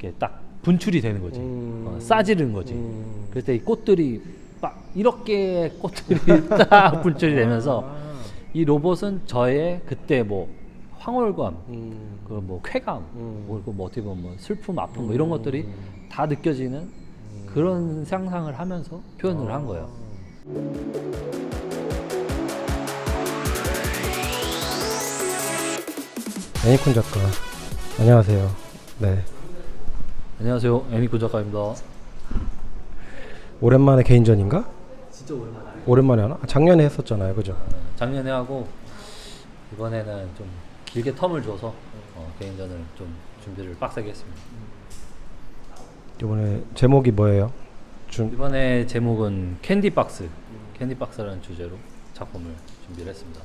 이렇게 딱 분출이 되는 거지. 음. 어, 싸지르는 거지. 음. 그럴 때 이 꽃들이 막 이렇게 꽃들이 딱 분출이 되면서 아. 이 로봇은 저의 그때 뭐 황홀감, 음. 그뭐 쾌감, 음. 뭐, 그뭐 어떻게 보면 뭐 슬픔, 아픔 뭐 이런 것들이 다 느껴지는 음. 그런 상상을 하면서 표현을 한 거예요. 애니콘 작가 안녕하세요. 네 안녕하세요, 애니쿠 작가입니다. 오랜만에 개인전인가? 진짜 오랜만에. 오랜만에 하나? 아, 작년에 했었잖아요, 그죠? 작년에 하고 이번에는 좀 길게 텀을 줘서 어, 개인전을 좀 준비를 빡세게 했습니다. 이번에 제목이 뭐예요? 준 이번에 제목은 캔디 박스, 캔디 박스라는 주제로 작품을 준비를 했습니다.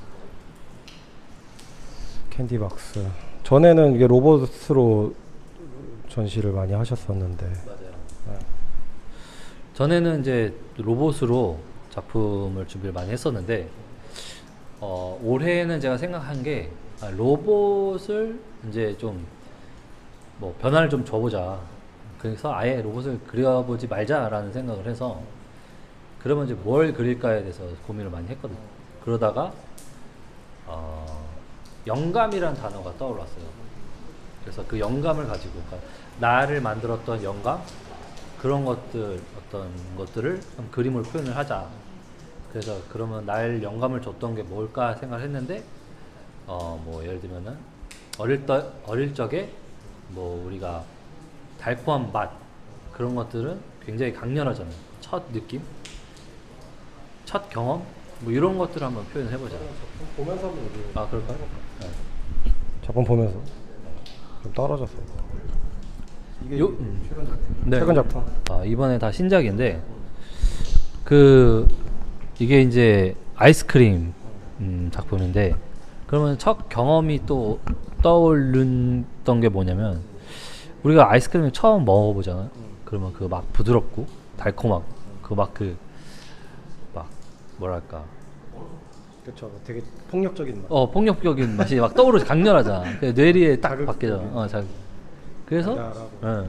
캔디박스. 전에는 이게 로봇으로 전시를 많이 하셨었는데 맞아요. 전에는 이제 로봇으로 작품을 준비를 많이 했었는데 어, 올해는 제가 생각한 게 아, 로봇을 이제 좀 뭐 변화를 좀 줘보자. 그래서 아예 로봇을 그려보지 말자라는 생각을 해서 그러면 이제 뭘 그릴까에 대해서 고민을 많이 했거든요. 그러다가 어, 영감이란 단어가 떠올랐어요. 그래서 그 영감을 가지고 그러니까 나를 만들었던 영감 그런 것들 어떤 것들을 좀 그림으로 표현을 하자. 그래서 그러면 날 영감을 줬던 게 뭘까 생각을 했는데 어 뭐 예를 들면은 어릴 때 어릴 적에 뭐 우리가 달콤한 맛 그런 것들은 굉장히 강렬하잖아요. 첫 느낌, 첫 경험 뭐 이런 것들 을 한번 표현해 보자. 보면서 한번 얘기해. 아 그럴까요? 네. 작품 보면서 좀 떨어졌어. 이게 요- 음. 최근 작품. 네. 최근 작품. 아, 이번에 다 신작인데 그 이게 이제 아이스크림 음, 작품인데 그러면 첫 경험이 또 떠오르던 게 뭐냐면 우리가 아이스크림을 처음 먹어보잖아요. 그러면 그 막 부드럽고 달콤하고 그 막 그 막 뭐랄까 그렇죠. 되게 폭력적인 맛. 어 폭력적인 맛이 막 떠오르 강렬하잖아. 그 뇌리에 딱 자극 바뀌잖아. 속에. 어, 자, 그래서. 예.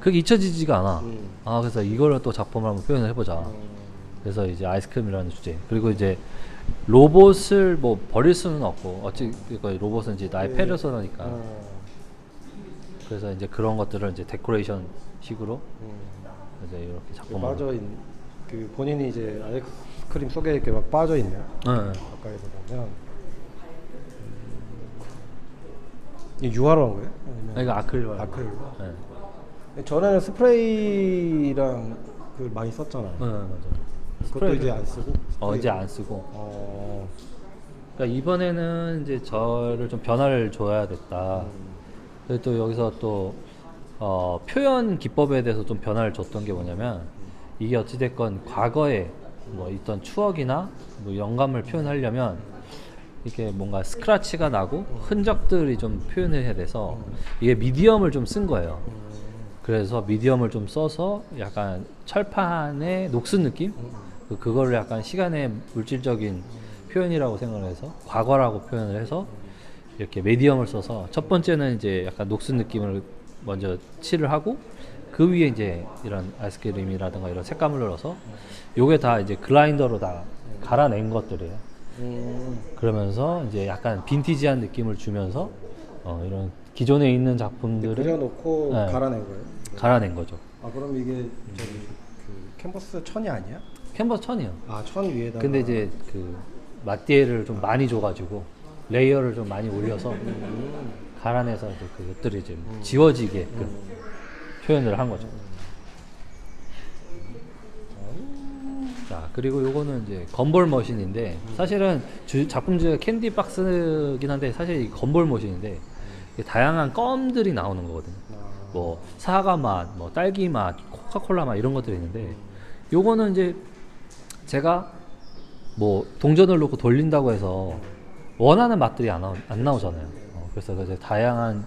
그게 잊혀지지가 않아. 음. 아 그래서 이거를 또 작품을 한번 표현을 해보자. 음. 그래서 이제 아이스크림이라는 주제 그리고 이제 로봇을 뭐 버릴 수는 없고 어찌 그러니까 로봇은 이제 나의 네. 페르소나니까 어. 그래서 이제 그런 것들을 이제 데코레이션 식으로 음. 이제 이렇게 그 작품을 빠져 있는 그 본인이 이제 아이스크림 속에 이렇게 막 빠져 있네요. 네. 가까이서 보면 이 유화로 한 거예요? 아니면 아, 이거 아크릴로 아크릴로? 네. 전에는 스프레이랑 그 많이 썼잖아요. 네, 맞아. 그것도 스프레이- 이제 안 쓰고. 어 이제 안 쓰고 어. 그러니까 이번에는 이제 저를 좀 변화를 줘야겠다. 그리고 또 여기서 또 어, 표현 기법에 대해서 좀 변화를 줬던 게 뭐냐면 이게 어찌됐건 과거에 뭐 있던 추억이나 뭐 영감을 표현하려면 이게 뭔가 스크라치가 나고 흔적들이 좀 표현을 해야 돼서 이게 미디엄을 좀 쓴 거예요. 그래서 미디엄을 좀 써서 약간 철판의 녹슨 느낌? 그- 그거를 약간 시간의 물질적인 표현이라고 생각을 해서 과거라고 표현을 해서 이렇게 미디엄을 써서 첫 번째는 이제 약간 녹슨 느낌을 먼저 칠을 하고 그 위에 이제 이런 아이스크림이라든가 이런 색감을 넣어서 요게 다 이제 글라인더로 다 갈아낸 것들이에요. 음. 그러면서 이제 약간 빈티지한 느낌을 주면서 어, 이런 기존에 있는 작품들을 그려놓고 네. 갈아낸 거예요. 갈아낸 거죠. 아 그럼 이게 저기 그 캔버스 천이 아니야? 캔버스 천이요. 아천 위에다가. 근데 이제 그 마띠에를 좀 많이 줘가지고 레이어를 좀 많이 올려서 갈아내서 이제 그것들이 좀 지워지게 그 표현을 한 거죠. 그리고 요거는 이제 건볼 머신인데 사실은 주, 작품 중에 캔디 박스긴 한데 사실 이 건볼 머신인데 다양한 껌들이 나오는 거거든요. 아, 뭐 사과 맛, 뭐 딸기 맛, 코카콜라 맛 이런 것들이 있는데 요거는 이제 제가 뭐 동전을 놓고 돌린다고 해서 원하는 맛들이 안, 나오, 안 나오잖아요. 어, 그래서 이제 다양한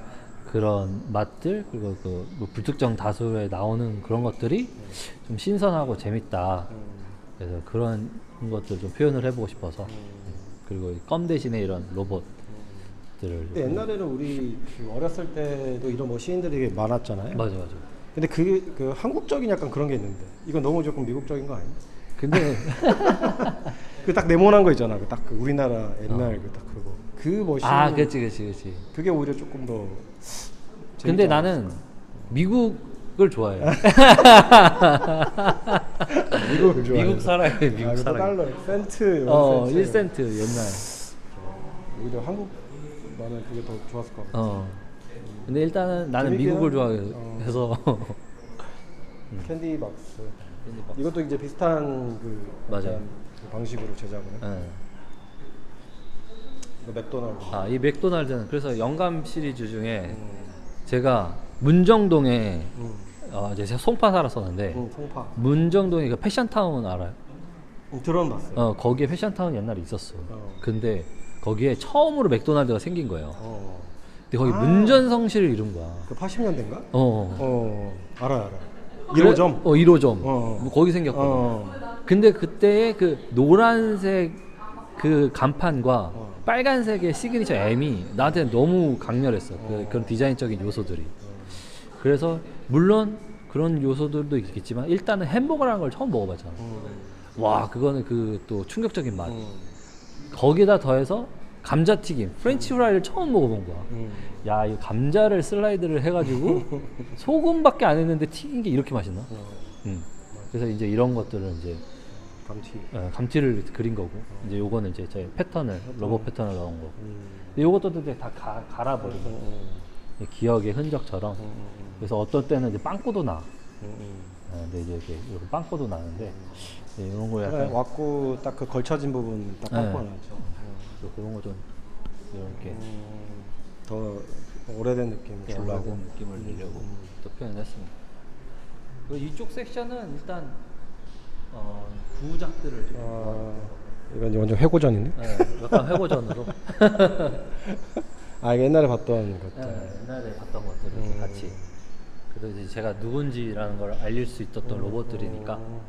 그런 맛들 그리고 그뭐 불특정 다수에 나오는 그런 것들이 좀 신선하고 재밌다. 그래서 그런 것들 좀 표현을 해보고 싶어서 그리고 이껌 대신에 이런 로봇들이 것들을 근데 옛날에는 우리 그 어렸을 때도 이런 뭐 시인들이 많았잖아요. 맞아 맞아. 근데 그, 그 한국적인 약간 그런 게 있는데 이건 너무 조금 미국적인 거 아니야? 근데 그 딱 네모난 거 있잖아. 그 딱 그 우리나라 옛날 그 딱 그거. 그 멋있는 아 그렇지 그렇지 그렇지. 그게 오히려 조금 더 근데 나는 미국을 좋아해. 않았어? 미국을 좋아해. 미국 살아요. 미국 아, 살아요. 달러, 센트, 어, 센트. 1센트 옛날. 오히려 한국 나는 그게 더 좋았을 것 같아. 어. 근데 일단은 나는 미국을 한- 좋아해서 캔디 박스. 이것도 이제 비슷한 그 맞아요. 약간 그 방식으로 제작을 해. 예. 이거 맥도날드. 아, 이 맥도날드는 그래서 영감 시리즈 중에 음, 제가 문정동에 음, 어, 이제 제가 송파 살았었는데 음, 송파. 문정동에 그 패션타운 알아요? 음, 들어는 봤어요. 어, 거기에 패션타운 옛날에 있었어. 어. 근데 거기에 처음으로 맥도날드가 생긴 거예요. 어. 근데 거기 아. 문전성시를 이룬 거야. 그 80년대인가? 어. 어, 알아 알아. 그래- 1호점. 어, 1호점. 어. 거기 생겼거든. 어. 근데 그때의 그 노란색 그 간판과 어. 빨간색의 시그니처 M이 나한테 너무 강렬했어. 그, 그런 디자인적인 요소들이. 그래서 물론 그런 요소들도 있겠지만 일단은 햄버거라는 걸 처음 먹어봤잖아. 음. 와 그거는 그 또 충격적인 맛. 음. 거기다 더해서 감자튀김, 프렌치 프라이를 처음 먹어본 거야. 음. 야, 이 감자를 슬라이드를 해가지고 소금밖에 안 했는데 튀긴 게 이렇게 맛있나? 어. 음. 그래서 이제 이런 것들은 이제 감튀. 어, 감튀를 그린 거고 이제 요거는 이제 제 패턴을 로봇 패턴을 넣은 거고. 음. 근데 요것도 이제 다 가, 갈아버리고 음. 이 기억의 흔적처럼. 음. 그래서 어떨 때는 이제 빵꾸도 나. 음. 음. 어, 근데 이제 이렇게 이렇게 빵꾸도 나는데 예, 이런 거 약간 왔고 딱그 걸쳐진 부분 딱 네. 빡빡 나죠. 그래서 그런 거 좀 이렇게 음. 더 오래된 느낌 연락은 주려고. 느낌을 내려고 음. 또 표현했습니다. 그리고 이쪽 섹션은 일단 어, 구작들을 좀 아, 이건 완전 회고전이네. 네, 약간 회고전으로 아, 옛날에 봤던 것들. 네, 옛날에 봤던 것들을 이렇게 음. 같이 그래서 이제 제가 누군지라는 걸 알릴 수 있었던 로봇들이니까 음.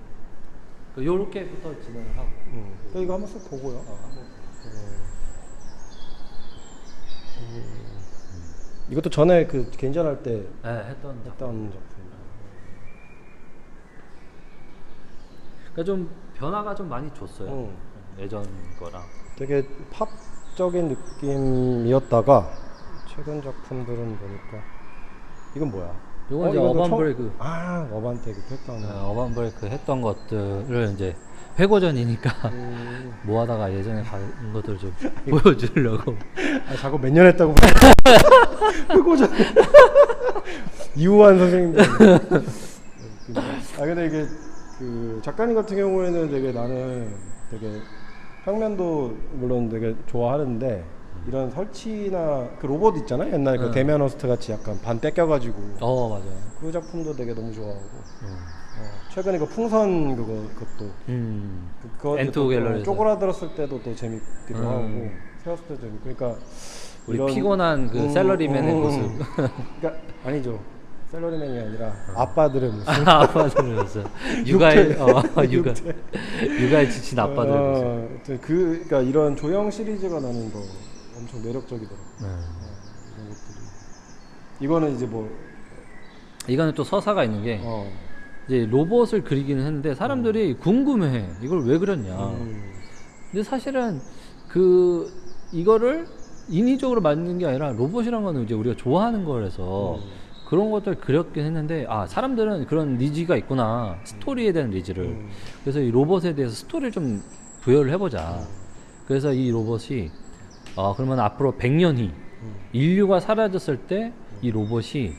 요렇게부터 진행을 하고 음. 또 이거 한번 쓱 보고요. 어, 한번 이것도 전에 그 개인전 할 때 네, 했던 작품. 했던 작품. 그러니까 좀 변화가 좀 많이 줬어요. 음. 예전 거랑 되게 팝 적인 느낌이었다가 최근 작품들은 보니까 이건 뭐야? 요건 이제 이거 어반 처음- 브레이크. 아, 어반 테그 했던. 네, 어반 브레이크 했던 것들을 이제 회고전이니까 음. 모아다가 예전에 간 것들 좀 보여주려고. 아, 작업 몇년 했다고. 회고전. 이우환 선생님. 아 근데 이게 그 작가님 같은 경우에는 되게 나는 되게 평면도 물론 되게 좋아하는데 이런 설치나 그 로봇 있잖아요 옛날 그 응. 대면 호스트 같이 약간 반 뺏겨가지고 어 맞아요. 그 작품도 되게 너무 좋아하고 음. 어, 최근에 그 풍선 그거 그것도 음. 그- 그거 엔투 또 갤러리에서. 쪼그라들었을 때도 또 재밌기도 음. 하고 세웠을 때도 재밌고 그러니까 우리 이런- 피곤한 그 음, 샐러리맨의 음, 모습. 음. 그러니까 아니죠 샐러리맨이 아니라 아빠들의 모습 아빠들을 모습. 육아에. 어, 육아 육아에 지친 아빠들의 모습. 어, 아무튼 그 그러니까 이런 조형 시리즈가 나는 거 엄청 매력적이더라고 네. 이런 것들이 이거는 이제 뭐 이거는 또 서사가 있는 게 어. 이제 로봇을 그리기는 했는데 사람들이 궁금해해. 이걸 왜 그렸냐. 음. 근데 사실은 그 이거를 인위적으로 만든 게 아니라 로봇이란 거는 이제 우리가 좋아하는 거라서 음. 그런 것들 그렸긴 했는데 아 사람들은 그런 니즈가 있구나 스토리에 대한 니즈를 음. 그래서 이 로봇에 대해서 스토리를 좀 부여를 해보자 그래서 이 로봇이 어 그러면 앞으로 100년 뒤 음. 인류가 사라졌을 때 이 로봇이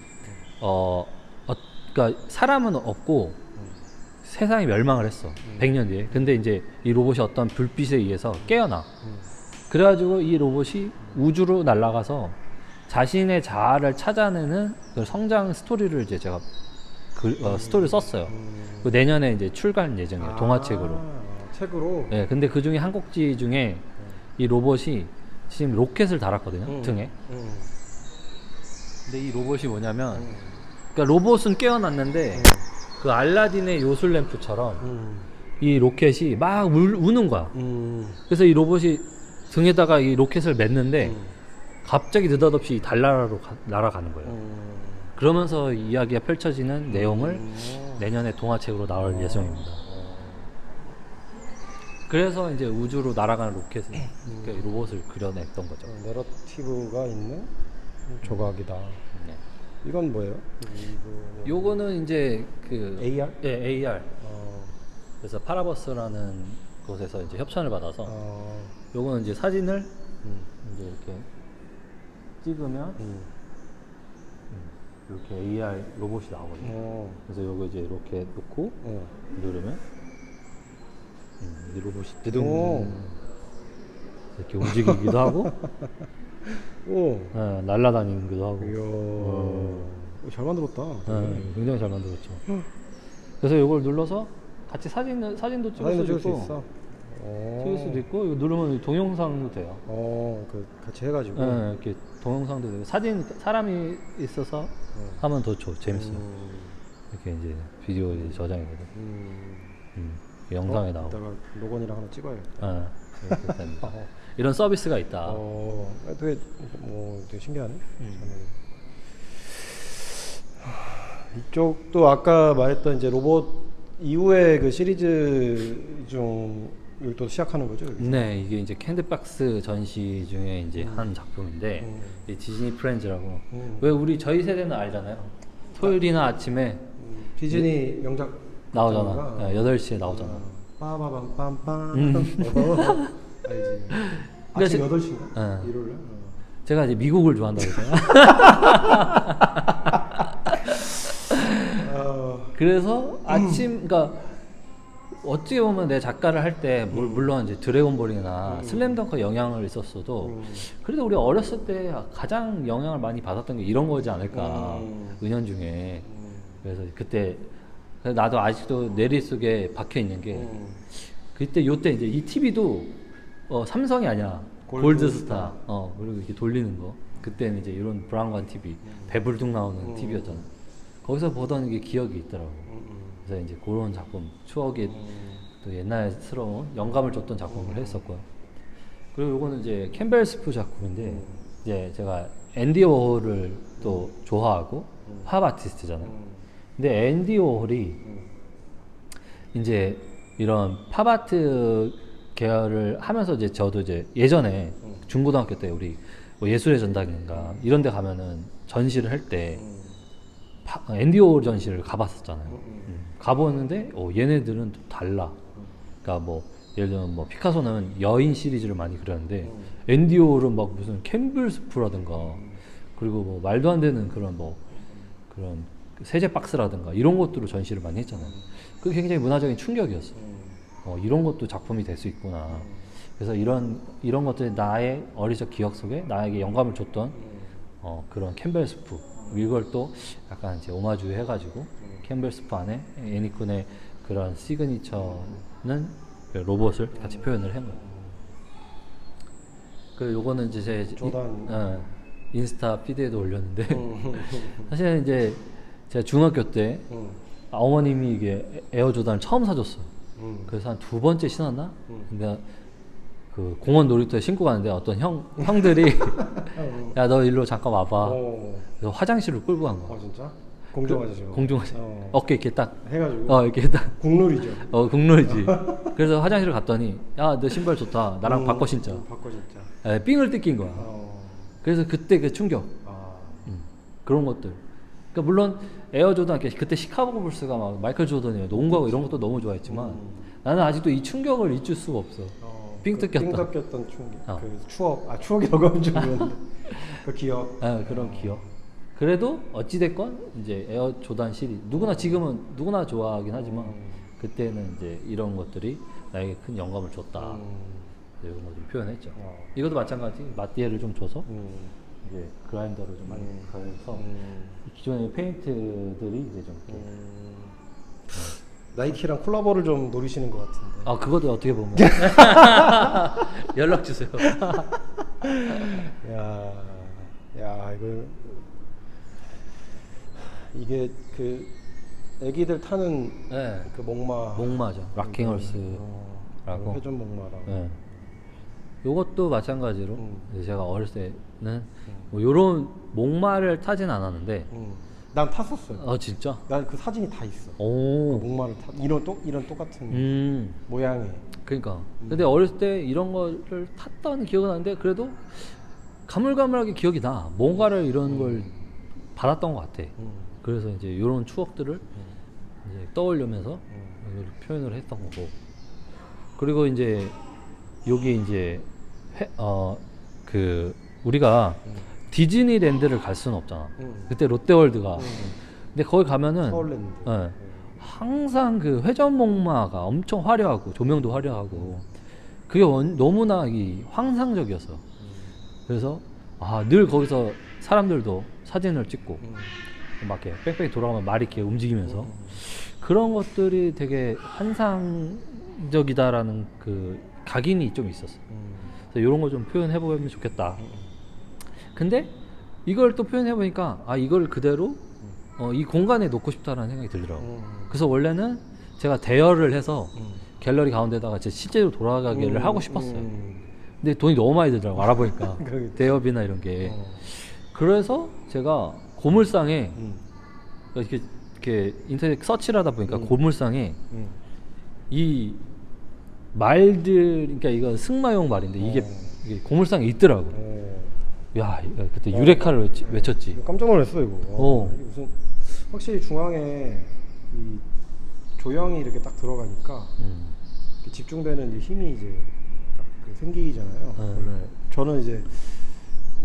어, 어 그러니까 사람은 없고 세상이 멸망을 했어. 100년 뒤에. 근데 이제 이 로봇이 어떤 불빛에 의해서 깨어나. 음. 그래가지고 이 로봇이 우주로 날아가서 자신의 자아를 찾아내는 그 성장 스토리를 이제 제가 그 어, 스토리를 썼어요. 음. 그 내년에 이제 출간 예정이에요. 아, 동화책으로. 책으로 예, 근데 그 중에 한 곡지 중에 이 로봇이 지금 로켓을 달았거든요. 음. 등에. 음. 근데 이 로봇이 뭐냐면, 음. 그러니까 로봇은 깨어났는데 그 알라딘의 요술 램프처럼 음. 이 로켓이 막 울, 우는 거야. 음. 그래서 이 로봇이 등에다가 이 로켓을 맸는데 음. 갑자기 느닷없이 달나라로 가- 날아가는 거예요. 음. 그러면서 이야기가 펼쳐지는 내용을 음. 내년에 동화책으로 나올 어. 예정입니다. 그래서 이제 우주로 날아가는 로켓을 그러니까 로봇을 그려냈던 거죠. 어, 내러티브가 있는 조각이다. 네. 이건 뭐예요? 이거 요거는 이제 그 AR? 예, AR. 어, 그래서 파라버스라는 곳에서 이제 협찬을 받아서 어, 요거는 이제 사진을 음, 이제 이렇게 찍으면 음. 이렇게 AR 로봇이 나오거든요. 어, 그래서 요거 이제 이렇게 놓고 어. 누르면 음, 이 로봇이 오. 드둥 이렇게 움직이기도 하고 오. 예, 날아다니기도 하고 이야. 어. 잘 만들었다. 예, 굉장히 잘 만들었죠. 그래서 이걸 눌러서 같이 사진 사진도 찍을 사진도 수도 찍을 수 있고 있어. 어. 찍을 수도 있고 이거 누르면 동영상도 돼요. 어, 그 같이 해가지고. 예, 이렇게 동영상도 되고 사진 사람이 있어서 하면 더 좋, 재밌어요. 음, 이렇게 이제 비디오 이제 저장이 되고 음. 음, 영상에 어, 나오고 이따가 로건이랑 하나 찍어야겠다. 예, 이렇게 됩니다. 이런 서비스가 있다. 어, 되게 뭐 되게 신기하네. 음. 이쪽도 아까 말했던 이제 로봇 이후에 그 시리즈 중을 또 시작하는 거죠? 여기서? 네, 이게 이제 캔드박스 전시 중에 이제 한 작품인데 음. 이 디즈니 프렌즈라고 음. 왜 우리 저희 세대는 알잖아요. 토요일이나 아침에 음, 디즈니 명작 나오잖아. 네, 8시에 나오잖아. 어, 빠바밤빰빰. 음. 어, 알지. 아침 제- 8시인가? 네. 일요일 날? 어. 제가 이제 미국을 좋아한다고 했잖아요. 어, 그래서 아침 그러니까 어떻게 보면 내 작가를 할 때 물론 이제 드래곤볼이나 슬램덩크 영향을 있었어도 음. 그래도 우리 어렸을 때 가장 영향을 많이 받았던 게 이런 거지 않을까 음. 은연 중에 음. 그래서 그때 나도 아직도 내리 속에 박혀 있는 게 음. 그때 요때 이제 이 TV도 어, 삼성이 아니야 골드스타. 골드 스타 어 그리고 이렇게 돌리는 거 그때는 이제 이런 브라운관 TV 배불뚝 나오는 음. TV였잖아 거기서 보던 게 기억이 있더라고 음, 음. 그래서 이제 그런 작품 추억이 음. 또 옛날스러운 영감을 줬던 작품을 했었고요 그리고 요거는 이제 캠벨 스프 작품인데 음. 이제 제가 앤디 워홀을 또 좋아하고 팝 아티스트잖아요 음. 근데 앤디 워홀이 음. 이제 이런 팝 아트 계열을 하면서 이제 저도 이제 예전에 음. 중고등학교 때 우리 뭐 예술의 전당인가 이런 데 가면은 전시를 할때 음. 앤디 오홀 전시를 가봤었잖아요. 가보는데 어, 얘네들은 또 달라. 그러니까 뭐 예를 들면 뭐 피카소는 여인 시리즈를 많이 그렸는데 음. 앤디 오홀은 막 무슨 캠블 스프라든가 그리고 뭐 말도 안 되는 그런 뭐 그런 세제 박스라든가 이런 것들로 전시를 많이 했잖아요. 그게 굉장히 문화적인 충격이었어. 음. 어, 이런 것도 작품이 될 수 있구나. 그래서 이런 이런 것들이 나의 어리적 기억 속에 나에게 영감을 줬던 어, 그런 캠벨 스프 이걸 또 약간 이제 오마주 해가지고 캠벨 스프 안에 애니쿤의 그런 시그니처는 그 로봇을 같이 표현을 한 거예요. 그 요거는 이제 제 이- 조단. 어, 인스타 피드에도 올렸는데 음. 사실 이제 제가 중학교 때 음. 아, 어머님이 이게 에어 조단을 처음 사줬어요. 음. 그래서 한 두 번째 신었나? 음. 근데 그 공원 놀이터에 신고 가는데 어떤 형 형들이 야 너 일로 잠깐 와봐. 어. 그래서 화장실로 끌고 간아 거야. 진짜? 공정하죠. 공중하지. 어. 어깨 이렇게 딱. 해가지고 어 이렇게 딱. 국룰이죠. 어 국룰이지. 그래서 화장실을 갔더니 야 너 신발 좋다. 나랑 음, 바꿔 신자. 음, 바꿔 진짜. 에, 삥을 뜯긴 거야. 어. 그래서 그때 그 충격. 아. 음, 그런 것들. 그러니까 물론 에어 조던 그때 시카고 불스가 막 마이클 조던이에요. 농구하고 이런 것도 너무 좋아했지만 음. 나는 아직도 이 충격을 잊을 수가 없어. 어, 삥그 뜯겼다. 삥 뜯겼던 충격. 어. 그 추억. 아 추억이라고 하면 좀 그런데 그 기억. 아, 그런 기억. 그래도 어찌 됐건 이제 에어 조단 시리 누구나 지금은 누구나 좋아하긴 하지만 음. 그때는 이제 이런 것들이 나에게 큰 영감을 줬다. 음. 이런 걸 좀 표현했죠. 어. 이것도 마찬가지 마띠에를 좀 줘서 음. 이제 그라인더를 좀 많이 음. 가해서 음. 기존의 페인트들이 이제 좀 이렇게 음. 나이키랑 콜라보를 좀 노리시는 것 같은데. 아 그것도 어떻게 보면 연락 주세요. 야, 야 이거 이게 그 애기들 타는 네. 그 목마. 목마죠. 락킹헐스라고. 어, 회전 목마랑. 네. 요것도 마찬가지로 음. 이제 제가 어렸을 때는 뭐 요런 목마를 타진 않았는데 음. 난 탔었어요. 아 진짜? 난 그 사진이 다 있어. 그 오. 목마를 타 이런 똑 이런 똑같은 음. 모양의. 그러니까. 근데 어렸을 때 이런 거를 탔다는 기억은 나는데 그래도 가물가물하게 기억이 나. 뭔가를 이런 걸 받았던 것 같아. 음. 그래서 이제 이런 추억들을 이제 떠올리면서 음. 표현을 했던 거고. 그리고 이제 여기 이제 어 그 우리가 음. 디즈니랜드를 갈 수는 없잖아. 음. 그때 롯데월드가. 음. 근데 거기 가면은 서울랜드. 예. 항상 그 회전목마가 엄청 화려하고 조명도 화려하고 그게 원- 너무나 이 환상적이었어. 그래서 아 늘 거기서 사람들도 사진을 찍고 음. 막 이렇게 뺑뺑이 돌아가면 말이 이렇게 움직이면서 음. 그런 것들이 되게 환상적이다라는 그 각인이 좀 있었어. 음. 그래서 이런 거 좀 표현해 보면 좋겠다. 근데 이걸 또 표현해 보니까 아 이걸 그대로 어, 이 공간에 놓고 싶다라는 생각이 들더라고. 음. 그래서 원래는 제가 대여를 해서 음. 갤러리 가운데다가 제 실제로 돌아가기를 음. 하고 싶었어요. 음. 근데 돈이 너무 많이 들더라고 알아보니까. 대여비나 이런 게. 어. 그래서 제가 고물상에 음. 이렇게 이렇게 인터넷 서치를 하다 보니까 음. 고물상에 음. 이 말들 그러니까 이건 승마용 말인데 이게, 어. 이게 고물상에 있더라고. 어. 야 그때 유레카를 외치, 외쳤지. 깜짝 놀랐어 이거. 어. 이게 무슨 확실히 중앙에 이 조형이 이렇게 딱 들어가니까 음. 이렇게 집중되는 이제 힘이 이제 딱그 생기잖아요. 네. 원래 저는 이제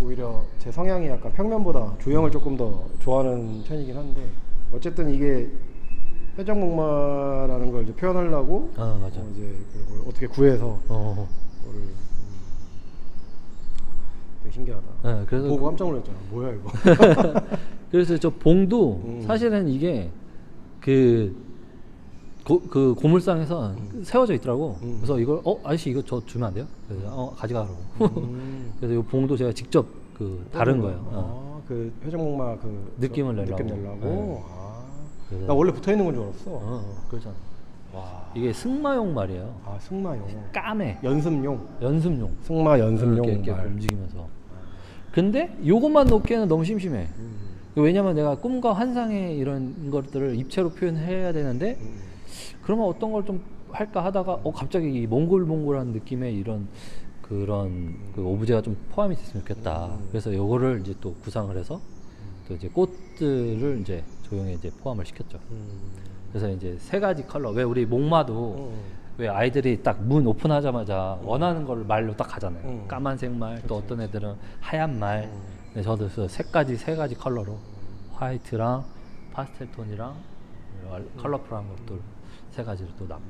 오히려 제 성향이 약간 평면보다 조형을 조금 더 좋아하는 편이긴 한데 어쨌든 이게 회전목마라는 걸 이제 표현하려고 아 맞아. 어, 이제 그걸 어떻게 구해서 어. 그거를 음, 되게 신기하다. 네, 그래서 보고 깜짝 놀랐잖아. 뭐야 이거? 그래서 저 봉도 음. 사실은 이게 그, 고, 그 고물상에서 세워져 있더라고. 음. 그래서 이걸 어 아저씨 이거 저 주면 안 돼요? 그래서 어 가져가라고. 음. 그래서 이 봉도 제가 직접 그 다른 거예요. 어. 아, 그 회전목마 그 느낌을 저- 내려고. 느낌 내려고. 네. 아. 그래서- 나 원래 붙어 있는 건 줄 알았어. 어, 어, 그렇잖아. 와. 이게 승마용 말이에요. 아 승마용. 까매 연습용. 연습용. 승마 연습용 이렇게, 이렇게 말. 움직이면서. 근데 요것만 놓기에는 너무 심심해. 음. 왜냐면 내가 꿈과 환상의 이런 것들을 입체로 표현해야 되는데 음. 그러면 어떤 걸 좀 할까 하다가 어 갑자기 이 몽골몽골한 느낌의 이런 그런 그 오브제가 좀 포함이 됐으면 좋겠다. 음. 그래서 요거를 이제 또 구상을 해서 또 이제 꽃들을 이제 조형에 이제 포함을 시켰죠. 음. 그래서 이제 세 가지 컬러. 왜 우리 목마도 음. 왜 아이들이 딱 문 오픈하자마자 원하는 걸 말로 딱 가잖아요. 음. 까만색 말, 또 어떤 애들은 하얀 말. 음. 근데 저도 그래서 세 가지 세 가지 컬러로 화이트랑 파스텔 톤이랑 컬러풀한 것들 세 가지로 또 납.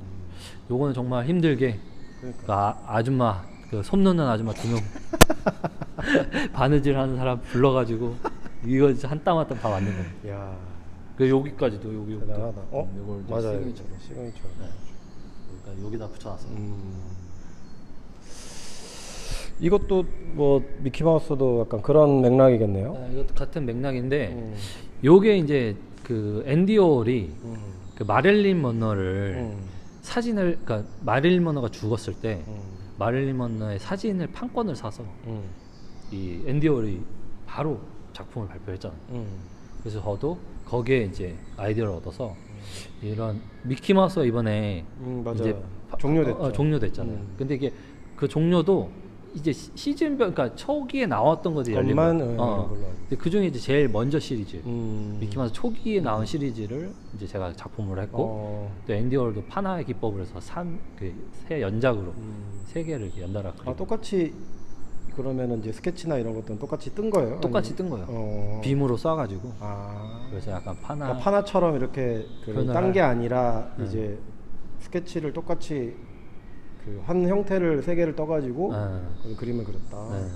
요거는 정말 힘들게. 그 아, 아줌마 그솜 넣는 아줌마 두 명 바느질 하는 사람 불러가지고 이거 진짜 한땀 한 땀 다 만든 겁니다. 야. 그 여기까지도 여기 여기도. 대단하다. 어? 음, 이제 맞아요. 시그니처로. 시그니처. 네. 그러니까 여기다 붙여놨어요. 음. 이것도 뭐 미키마우스도 약간 그런 맥락이겠네요. 아, 이것도 같은 맥락인데 음. 요게 이제 그 앤디 오홀이 음. 그 마릴린 먼로를 음. 사진을 그러니까 마릴린 먼로가 죽었을 때 음. 마릴린 먼로의 사진을 판권을 사서 음. 이 앤디 오홀이 바로 작품을 발표했잖아요. 음. 그래서 저도 거기에 이제 아이디어를 얻어서 이런 미키 마우스가 이번에 음, 맞아요. 이제 파- 종료됐죠. 어, 어, 종료됐잖아요. 음. 근데 이게 그 종료도 이제 시- 시즌별 그러니까 초기에 나왔던 것들이 열린 것만. 예, 어. 걸로 알고 근데 그 중에 이제 제일 먼저 시리즈 음. 미키 마우스 초기에 나온 시리즈를 이제 제가 작품을 했고 어. 또 앤디 월도 파나의 기법을 해서 삼그새 연작으로 음. 세 개를 이렇게 연달아 그리고 아 똑같이 그러면은 이제 스케치나 이런 것들은 똑같이 뜬 거예요? 똑같이 아니면- 뜬 거예요. 어. 빔으로 쏴가지고 아. 그래서 약간 파나 그러니까 파나처럼 이렇게 표현을 딴게 할- 아니라 네. 이제 스케치를 똑같이 그 한 형태를 세 개를 떠가지고 네. 그 그림을 그렸다. 네.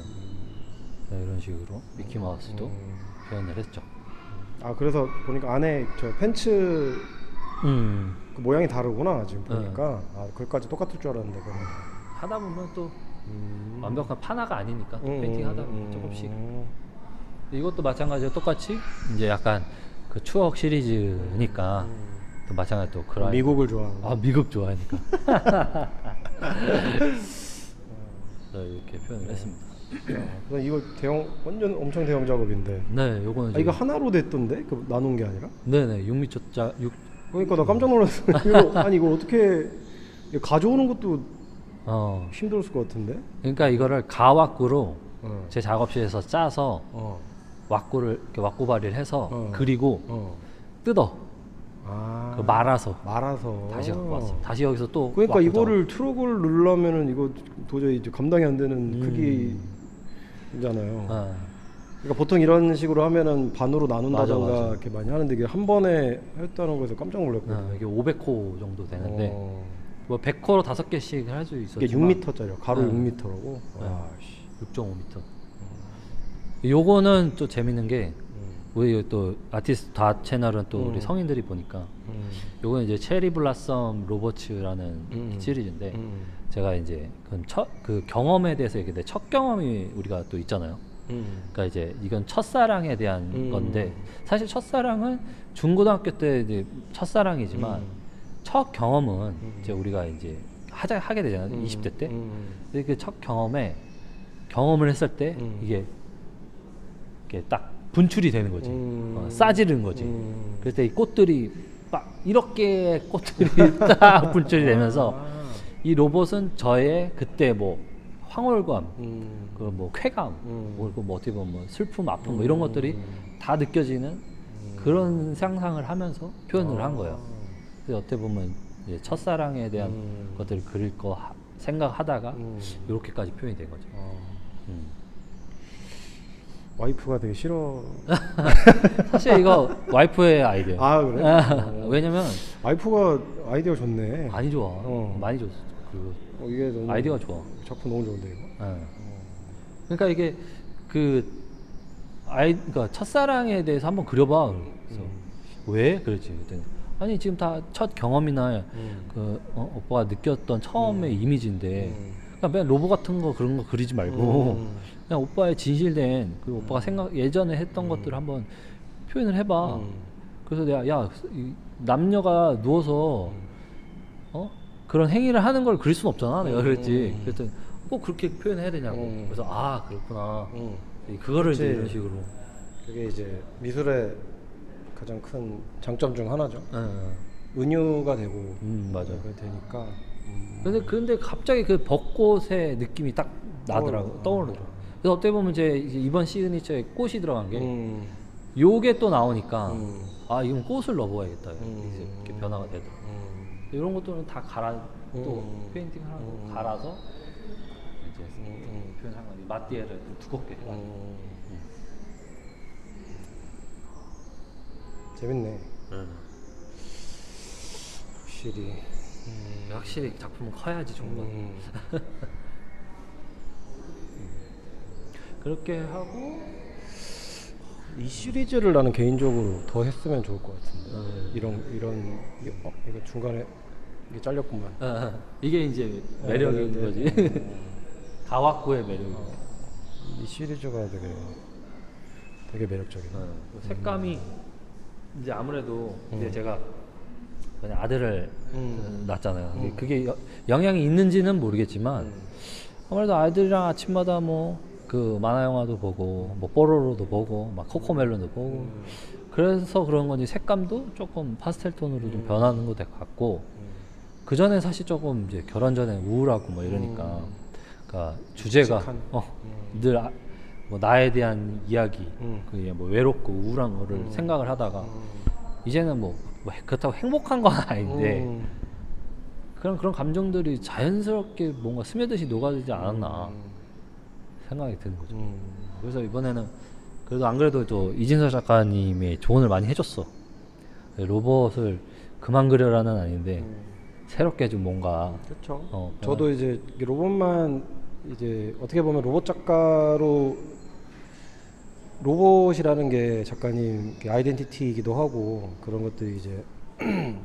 네, 이런 식으로 미키 마우스도 음. 표현을 했죠. 아 그래서 보니까 안에 저 팬츠 음. 그 모양이 다르구나 지금 네. 보니까 아 그것까지 똑같을 줄 알았는데 그러면. 하다 보면 또 음. 완벽한 파나가 아니니까 또 음, 페인팅 하다 보면 음, 조금씩 음. 이것도 마찬가지로 똑같이 이제 약간 그 추억 시리즈니까 또 마찬가지 또 그런 미국을 좋아하는. 아 미국 좋아하니까 이렇게 표현을 했습니다. 야, 그래서 이거 대형 완전 엄청 대형 작업인데. 네, 요거는 아, 이거 하나로 됐던데? 그 나눈 게 아니라? 네네 6m 짜 6. 그러니까 나 깜짝 놀랐어. 이거 아니 이거 어떻게 이거 가져오는 것도 어. 힘들었을 것 같은데? 그러니까 이거를 가왁구로 어. 제 작업실에서 짜서 어. 왁구를 이렇게 왁구발이를 해서 어. 그리고 어. 뜯어 아. 그 말아서 말아서. 다시 갖고 왔어. 다시 여기서 또 그러니까 왁구 이거를 트럭을 넣으려면은 이거 도저히 이제 감당이 안 되는 음. 크기잖아요. 작업. 어. 그러니까 보통 이런 식으로 하면은 반으로 나눈다던가 맞아, 맞아. 이렇게 많이 하는데 이게 한 번에 했다는 거에서 깜짝 놀랐거든요. 어, 이게 500호 정도 되는데 어. 뭐 100호로 다섯 개씩 할 수 있었지만 이게 6m짜리요. 가로 네. 6m라고. 네. 아, 씨. 6.5m. 요거는 또 재밌는 게 음. 우리 또 아티스트 다 채널은 또 우리 음. 성인들이 보니까 음. 요거는 이제 체리 블라썸 로버츠라는 음. 시리즈인데 음. 제가 이제 그, 첫, 그 경험에 대해서 얘기해 첫 경험이 우리가 또 있잖아요. 음. 그러니까 이제 이건 첫사랑에 대한 음. 건데 사실 첫사랑은 중고등학교 때 이제 첫사랑이지만 음. 첫 경험은 음. 이제 우리가 이제 하자 하게 되잖아요. 음. 20대 때. 음. 근데 그 첫 경험에 경험을 했을 때 음. 이게 이게 딱 분출이 되는 거지. 음. 어, 싸지른 거지. 음. 때이 꽃들이 막 이렇게 꽃들이 딱 분출이 되면서 아. 이 로봇은 저의 그때 뭐 황홀감, 음. 그뭐 쾌감, 음. 뭐, 그뭐 어떻게 보면 뭐 슬픔, 아픔 뭐 이런 것들이 음. 다 느껴지는 그런 상상을 하면서 표현을 한 거예요. 아. 그래서 어떻게 보면 이제 첫사랑에 대한 음. 것들을 그릴 거 하- 생각하다가 음. 이렇게까지 표현이 된 거죠. 아. 음. 와이프가 되게 싫어. 사실 이거 와이프의 아이디어. 아 그래? 어. 왜냐면 와이프가 아이디어 좋네. 많이 좋아. 어. 많이 좋아. 그 어, 이게 너무 아이디어가 좋아. 작품 너무 좋은데 이거. 예. 그러니까 이게 그 아이 그러니까 첫사랑에 대해서 한번 그려봐. 그래서 음. 왜 그랬지? 그랬더니 아니 지금 다 첫 경험이나 음. 그 어, 오빠가 느꼈던 처음의 이미지인데 음. 그냥 맨 로봇 같은 거 그런 거 그리지 말고 음. 그냥 오빠의 진실된 그 오빠가 생각 예전에 했던 것들을 한번 표현을 해봐. 음. 그래서 내가 야 이 남녀가 누워서 음. 어 그런 행위를 하는 걸 그릴 수는 없잖아. 내가 음, 그랬지. 음. 그랬더니 꼭 그렇게 표현해야 되냐고. 음. 그래서 아 그렇구나. 음. 이- 그거를 이제 그치. 이런 식으로. 그게 이제 미술의 가장 큰 장점 중 하나죠. 예. 은유가 되고 음 맞아. 그게 되니까. 음. 근데 근데 갑자기 그 벚꽃의 느낌이 딱 나더라고 떠오르- 떠오르더라고. 그래서 어떻게 보면 이제 이번 시그니처에 꽃이 들어간 게 음. 요게 또 나오니까 음. 아 이건 꽃을 넣어봐야겠다. 음. 이제 이렇게 변화가 되더라고. 음. 이런 것들은 다 갈아 또 음. 페인팅 하고 음. 갈아서 이제 음. 표현한 거지 마띠에를 좀 두껍게 해가지고. 음. 재밌네. 확실히. 음, 확실히 작품은 커야지 거. 음. 그렇게 하고 이 시리즈를 나는 개인적으로 더 했으면 좋을 것 같은데. 음. 이런 이런 이게, 어, 이거 중간에 이게 잘렸구만. 어, 이게 이제 네, 매력인 네, 네. 거지. 가와쿠의 매력. 이 시리즈가 되게 되게 매력적이다. 어, 그 색감이 이제 아무래도 이제 음. 제가 그냥 아들을 음. 낳았잖아요. 근데 음. 그게 여- 영향이 있는지는 모르겠지만 아무래도 아이들이랑 아침마다 뭐 그 만화 영화도 보고 뭐 뽀로로도 보고 막 코코멜론도 보고 음. 그래서 그런 건지 색감도 조금 파스텔 톤으로 좀 음. 변하는 것 같고 그 전에 사실 조금 이제 결혼 전에 우울하고 뭐 이러니까 음. 그러니까 주제가 묵직한. 어, 음. 늘 아, 뭐 나에 대한 이야기 음. 그게 뭐 외롭고 우울한 거를 음. 생각을 하다가 음. 이제는 뭐, 뭐 그렇다고 행복한 건 아닌데 음. 그런 그런 감정들이 자연스럽게 뭔가 스며듯이 녹아들지 않았나 음. 생각이 드는 거죠. 음. 그래서 이번에는 그래도 안 그래도 또 이진서 작가님의 조언을 많이 해줬어. 로봇을 그만 그려라는 아닌데 음. 새롭게 좀 뭔가 그렇죠. 어, 저도 이제 이 로봇만 이제 어떻게 보면 로봇 작가로 로봇이라는 게 작가님 그 아이덴티티이기도 하고 그런 것들이 이제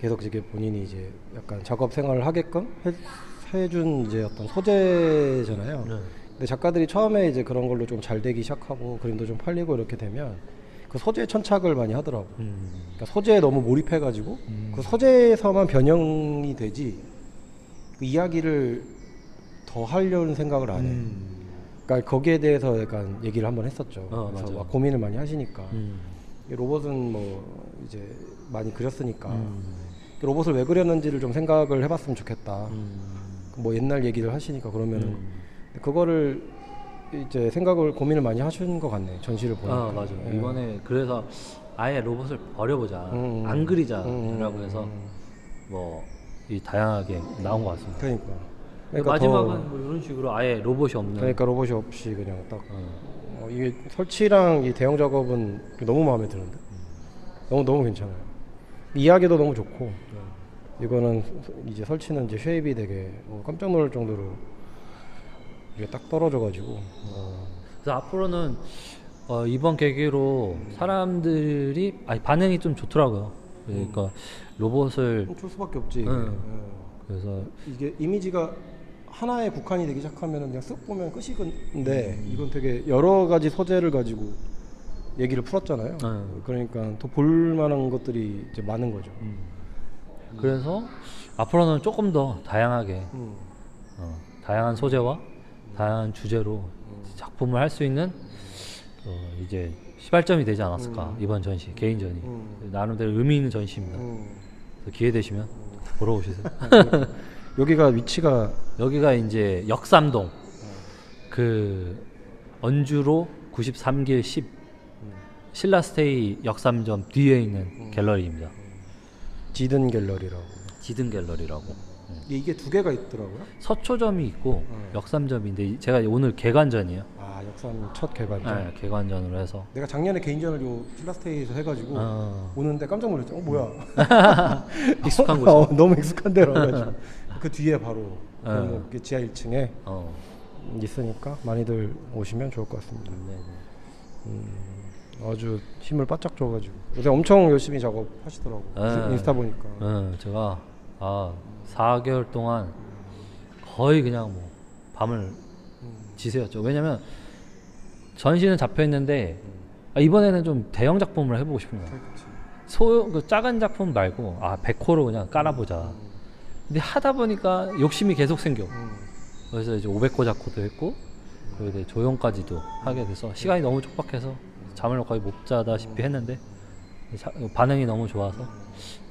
계속 이제 본인이 이제 약간 작업 생활을 하게끔 해, 해준 이제 어떤 소재잖아요. 네. 근데 작가들이 처음에 이제 그런 걸로 좀 잘 되기 시작하고 그림도 좀 팔리고 이렇게 되면 그 소재 천착을 많이 하더라고. 음, 그러니까 소재에 너무 몰입해가지고 음. 그 소재에서만 변형이 되지 그 이야기를 더더 하려는 생각을 안 해. 음. 그러니까 거기에 대해서 약간 얘기를 한번 했었죠. 어, 그래서. 막 고민을 많이 하시니까 음. 이 로봇은 뭐 이제 많이 그렸으니까 음. 로봇을 왜 그렸는지를 좀 생각을 해봤으면 좋겠다. 음. 뭐 옛날 얘기를 하시니까 그러면은 음. 그거를 이제 생각을 고민을 많이 하신 것 같네 전시를 보니까. 아 맞아. 예. 이번에 그래서 아예 로봇을 버려보자, 음, 음. 안 그리자라고 음, 해서 음. 뭐이 다양하게 나온 것 같습니다. 그러니까. 마지막은 더- 뭐 이런 식으로 아예 로봇이 없는. 그러니까 로봇이 없이 그냥 딱 어. 어, 이게 설치랑 이 대형 작업은 너무 마음에 드는데 너무 너무 괜찮아요. 이야기도 너무 좋고 이거는 이제 설치는 이제 쉐입이 되게 어, 깜짝 놀랄 정도로 이게 딱 떨어져가지고 어, 그래서 앞으로는 어, 이번 계기로 사람들이 아니, 반응이 좀 좋더라고요. 그러니까 로봇을 줄 수밖에 없지. 응. 예. 그래서 이게 이미지가 하나에 국한이 되기 시작하면 그냥 쓱 보면 끝이건데 이건 되게 여러 가지 소재를 가지고 얘기를 풀었잖아요. 응. 그러니까 더 볼만한 것들이 이제 많은 거죠. 그래서 앞으로는 조금 더 다양하게 음. 어, 다양한 소재와 다양한 주제로 작품을 할 수 있는 어, 이제 시발점이 되지 않았을까 이번 전시 개인전이 음. 나름대로 의미 있는 전시입니다. 음. 그래서 기회 되시면 보러 오시세요. 여기가 위치가 여기가 이제 역삼동 그 언주로 93길 10 신라스테이 역삼점 뒤에 있는 갤러리입니다. 지든 갤러리라고. 지든 갤러리라고. 이게 두 개가 있더라고요. 서초점이 있고 음. 역삼점인데 이- 제가 오늘 개관전이에요. 아 역삼 첫 개관전. 네, 개관전으로 해서 내가 작년에 개인전을 요 필라스테이에서 해가지고 어. 오는데 깜짝 놀랐죠. 어 뭐야? 익숙한 곳이. 어, 너무 익숙한 데로 와가지고 그 뒤에 바로 그 어. 뭐 이렇게 지하 1층에 어. 있으니까 많이들 오시면 좋을 것 같습니다. 네, 아주 힘을 바짝 줘가지고 요새 엄청 열심히 작업하시더라고. 네. 인스타 보니까. 네, 제가 아 4개월 동안 거의 그냥 뭐 밤을 지새웠죠. 왜냐면 전시는 잡혀 있는데 아, 이번에는 좀 대형 작품을 해보고 싶은 거예요. 소, 그 작은 작품 말고 아 100호로 그냥 깔아보자. 근데 하다 보니까 욕심이 계속 생겨. 음. 그래서 이제 500호 작고도 했고 그리고 이제 조형까지도 하게 돼서 시간이 너무 촉박해서 잠을 거의 못 자다시피 했는데 자- 반응이 너무 좋아서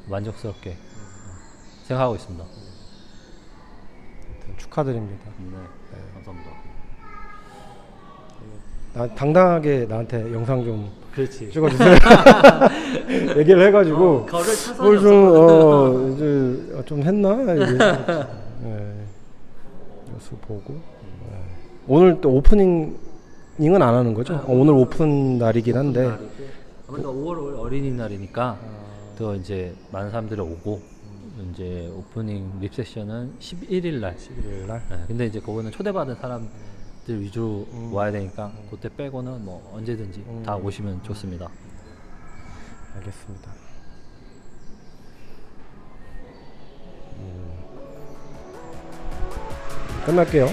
만족스럽게 생각하고 있습니다. 축하드립니다. 네, 감사합니다. 나 당당하게 나한테 영상 좀 그렇지. 찍어주세요. 얘기를 해가지고 거를 뭘 좀, 어, 이제 좀 했나? 이제 예. 뉴스 보고 예. 오늘 또 오프닝 은 안 하는 거죠? 어, 오늘 오픈 날이긴 한데 아무래도 5월 어린이날이니까 또 이제 많은 사람들이 오고 이제 오프닝 립 세션은 11일 날. 11일 날 네, 근데 이제 그거는 초대받은 사람들 위주로 음. 와야 되니까 그때 빼고는 뭐 언제든지 다 오시면 좋습니다. 알겠습니다. 음. 끝날게요.